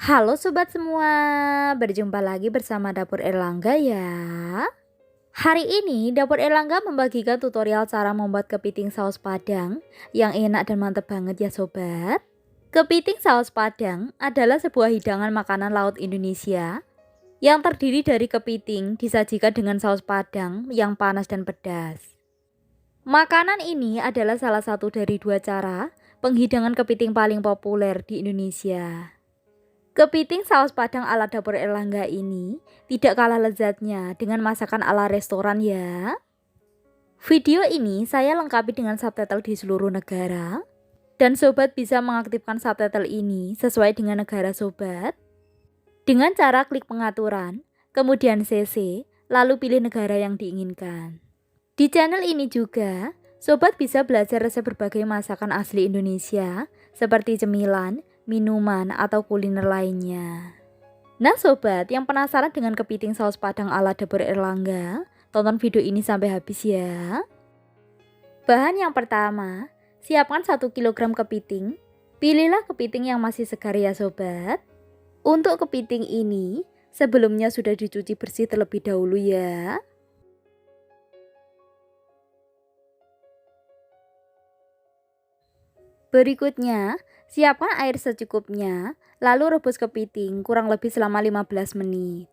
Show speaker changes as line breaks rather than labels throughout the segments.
Halo sobat semua, berjumpa lagi bersama Dapur Erlangga ya. Hari ini Dapur Erlangga membagikan tutorial cara membuat kepiting saus padang yang enak dan mantep banget ya sobat. Kepiting saus padang adalah sebuah hidangan makanan laut Indonesia yang terdiri dari kepiting disajikan dengan saus padang yang panas dan pedas. Makanan ini adalah salah satu dari dua cara penghidangan kepiting paling populer di Indonesia. Kepiting saus padang ala dapur Erlangga ini tidak kalah lezatnya dengan masakan ala restoran ya. Video ini saya lengkapi dengan subtitle di seluruh negara. Dan sobat bisa mengaktifkan subtitle ini sesuai dengan negara sobat. Dengan cara klik pengaturan, kemudian CC, lalu pilih negara yang diinginkan. Di channel ini juga, sobat bisa belajar resep berbagai masakan asli Indonesia seperti cemilan, minuman, atau kuliner lainnya. Nah sobat, yang penasaran dengan kepiting saus padang ala dapur Erlangga, tonton video ini sampai habis ya. Bahan yang pertama, siapkan 1 kg kepiting. Pilihlah kepiting yang masih segar ya sobat. Untuk kepiting ini, sebelumnya sudah dicuci bersih terlebih dahulu ya. Berikutnya, Siapkan air secukupnya, lalu rebus kepiting kurang lebih selama 15 menit.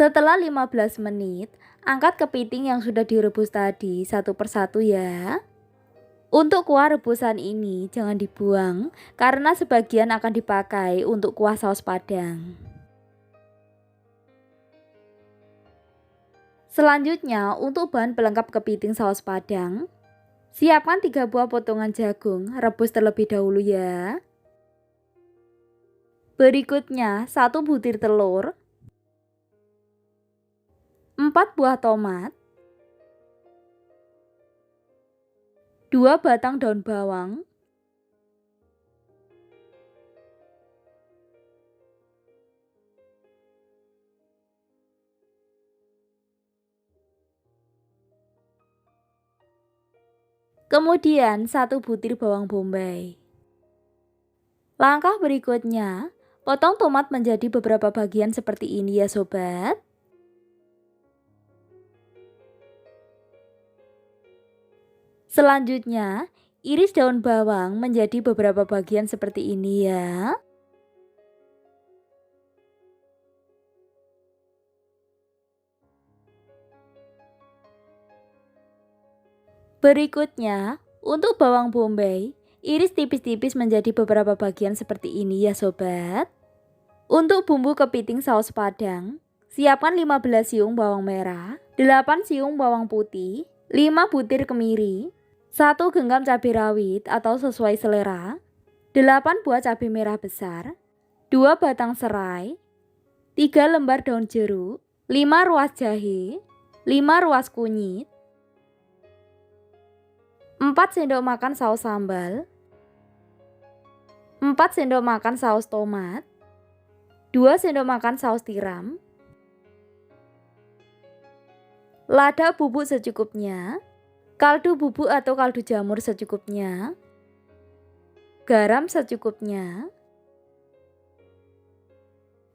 Setelah 15 menit, angkat kepiting yang sudah direbus tadi satu persatu ya. Untuk kuah rebusan ini jangan dibuang karena sebagian akan dipakai untuk kuah saus padang. Selanjutnya untuk bahan pelengkap kepiting saus padang, siapkan 3 buah potongan jagung rebus terlebih dahulu ya. Berikutnya satu butir telur, 4 buah tomat, 2 batang daun bawang, Kemudian satu butir bawang bombay. Langkah berikutnya, potong tomat menjadi beberapa bagian seperti ini ya sobat. Selanjutnya, iris daun bawang menjadi beberapa bagian seperti ini ya. Berikutnya, untuk bawang bombay, iris tipis-tipis menjadi beberapa bagian seperti ini ya sobat. Untuk bumbu kepiting saus padang, siapkan 15 siung bawang merah, 8 siung bawang putih, 5 butir kemiri, 1 genggam cabai rawit atau sesuai selera, 8 buah cabai merah besar, 2 batang serai, 3 lembar daun jeruk, 5 ruas jahe, 5 ruas kunyit, 4 sendok makan saus sambal, 4 sendok makan saus tomat, 2 sendok makan saus tiram, lada bubuk secukupnya, kaldu bubuk atau kaldu jamur secukupnya, garam secukupnya,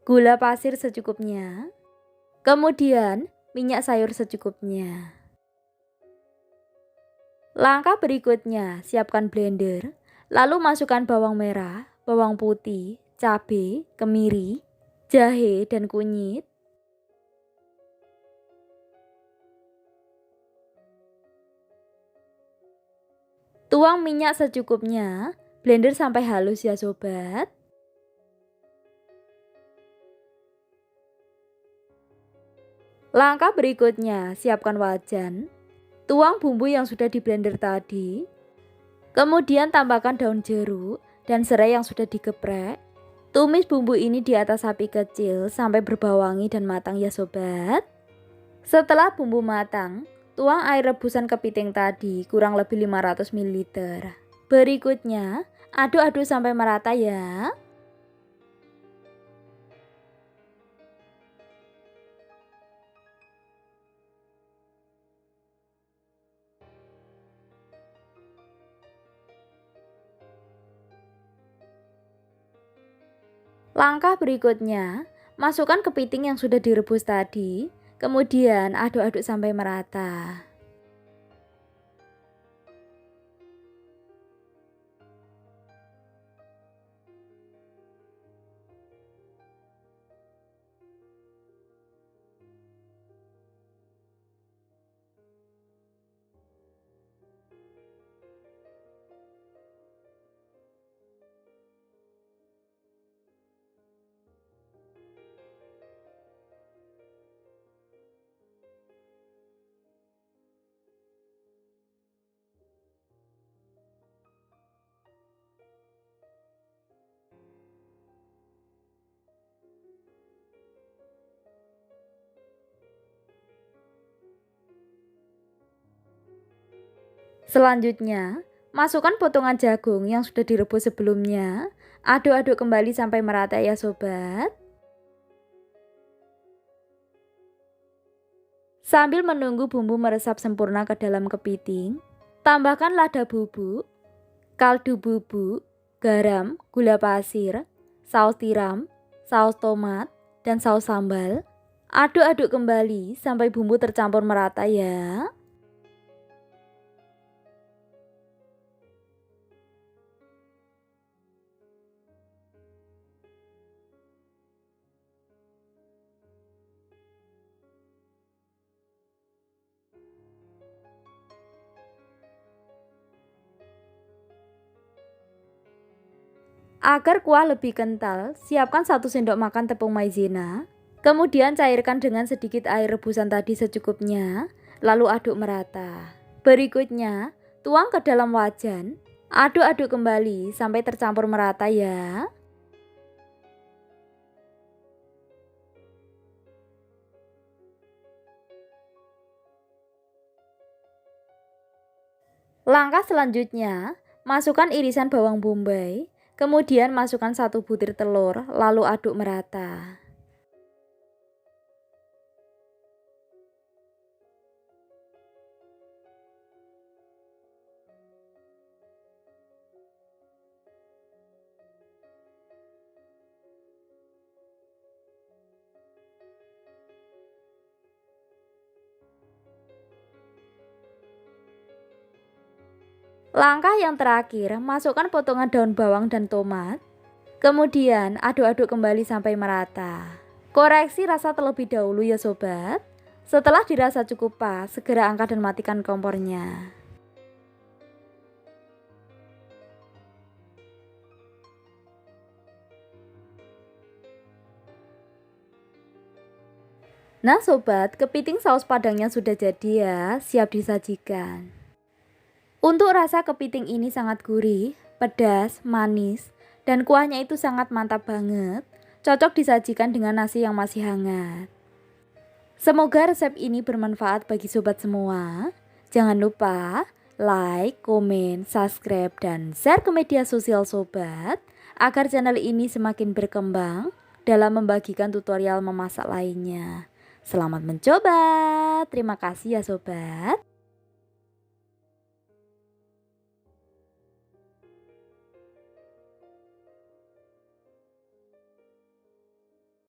gula pasir secukupnya, kemudian minyak sayur secukupnya. Langkah berikutnya, siapkan blender, lalu masukkan bawang merah, bawang putih, cabai, kemiri, jahe, dan kunyit. Tuang minyak secukupnya, blender sampai halus ya sobat. Langkah berikutnya, siapkan wajan. Tuang bumbu yang sudah di blender tadi. Kemudian tambahkan daun jeruk dan serai yang sudah digeprek. Tumis bumbu ini di atas api kecil sampai berbau wangi dan matang ya sobat. Setelah bumbu matang, tuang air rebusan kepiting tadi kurang lebih 500 ml. Berikutnya, aduk-aduk sampai merata ya. Langkah berikutnya, masukkan kepiting yang sudah direbus tadi, kemudian aduk-aduk sampai merata. Selanjutnya, masukkan potongan jagung yang sudah direbus sebelumnya. Aduk-aduk kembali sampai merata ya sobat. Sambil menunggu bumbu meresap sempurna ke dalam kepiting, tambahkan lada bubuk, kaldu bubuk, garam, gula pasir, saus tiram, saus tomat, dan saus sambal. Aduk-aduk kembali sampai bumbu tercampur merata ya. Agar kuah lebih kental, siapkan 1 sendok makan tepung maizena. Kemudian cairkan dengan sedikit air rebusan tadi secukupnya, lalu aduk merata. Berikutnya, tuang ke dalam wajan. Aduk-aduk kembali sampai tercampur merata ya. Langkah selanjutnya, masukkan irisan bawang bombay, Kemudian masukkan satu butir telur, lalu aduk merata. Langkah yang terakhir, masukkan potongan daun bawang dan tomat. Kemudian aduk-aduk kembali sampai merata. Koreksi rasa terlebih dahulu ya sobat. Setelah dirasa cukup pas, segera angkat dan matikan kompornya. Nah sobat, kepiting saus padangnya sudah jadi ya, siap disajikan. Untuk rasa kepiting ini sangat gurih, pedas, manis, dan kuahnya itu sangat mantap banget. Cocok disajikan dengan nasi yang masih hangat. Semoga resep ini bermanfaat bagi sobat semua. Jangan lupa like, komen, subscribe, dan share ke media sosial sobat agar channel ini semakin berkembang dalam membagikan tutorial memasak lainnya. Selamat mencoba. Terima kasih ya sobat.